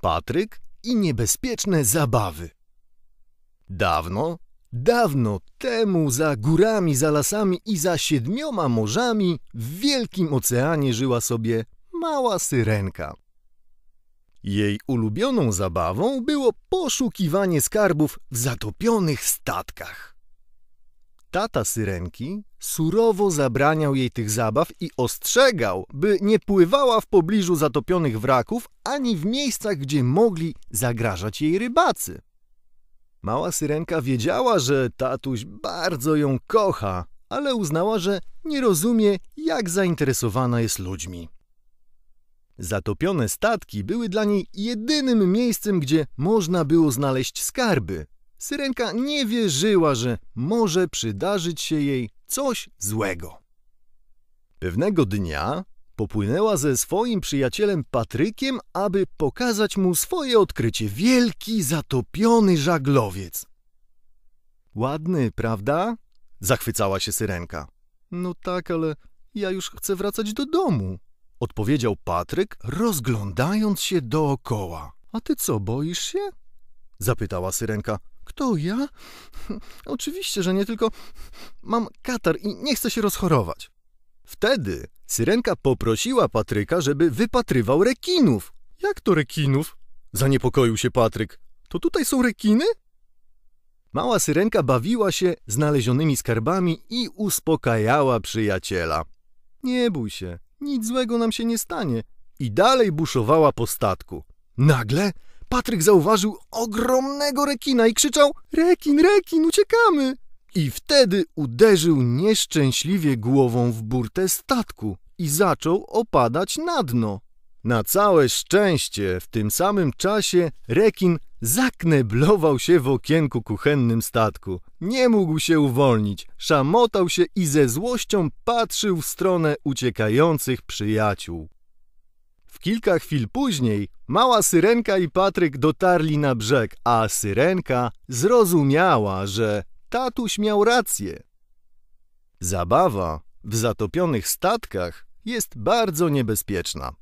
Patryk i niebezpieczne zabawy. Dawno, dawno temu za górami, za lasami i za siedmioma morzami w wielkim oceanie żyła sobie mała syrenka. Jej ulubioną zabawą było poszukiwanie skarbów w zatopionych statkach. Tata syrenki surowo zabraniał jej tych zabaw i ostrzegał, by nie pływała w pobliżu zatopionych wraków ani w miejscach, gdzie mogli zagrażać jej rybacy. Mała syrenka wiedziała, że tatuś bardzo ją kocha, ale uznała, że nie rozumie, jak zainteresowana jest ludźmi. Zatopione statki były dla niej jedynym miejscem, gdzie można było znaleźć skarby. Syrenka nie wierzyła, że może przydarzyć się jej coś złego. Pewnego dnia popłynęła ze swoim przyjacielem Patrykiem, aby pokazać mu swoje odkrycie wielki, zatopiony żaglowiec. Ładny, prawda? Zachwycała się syrenka. No tak, ale ja już chcę wracać do domu, odpowiedział Patryk, rozglądając się dookoła. A ty co, boisz się? zapytała syrenka. Kto ja? Oczywiście, że nie, tylko mam katar i nie chcę się rozchorować. Wtedy syrenka poprosiła Patryka, żeby wypatrywał rekinów. Jak to rekinów? Zaniepokoił się Patryk. To tutaj są rekiny? Mała syrenka bawiła się znalezionymi skarbami i uspokajała przyjaciela. Nie bój się, nic złego nam się nie stanie. I dalej buszowała po statku. Nagle Patryk zauważył ogromnego rekina i krzyczał: Rekin, rekin, uciekamy! I wtedy uderzył nieszczęśliwie głową w burtę statku i zaczął opadać na dno. Na całe szczęście w tym samym czasie rekin zakneblował się w okienku kuchennym statku. Nie mógł się uwolnić, szamotał się i ze złością patrzył w stronę uciekających przyjaciół. W kilka chwil później mała syrenka i Patryk dotarli na brzeg, a syrenka zrozumiała, że tatuś miał rację. Zabawa w zatopionych statkach jest bardzo niebezpieczna.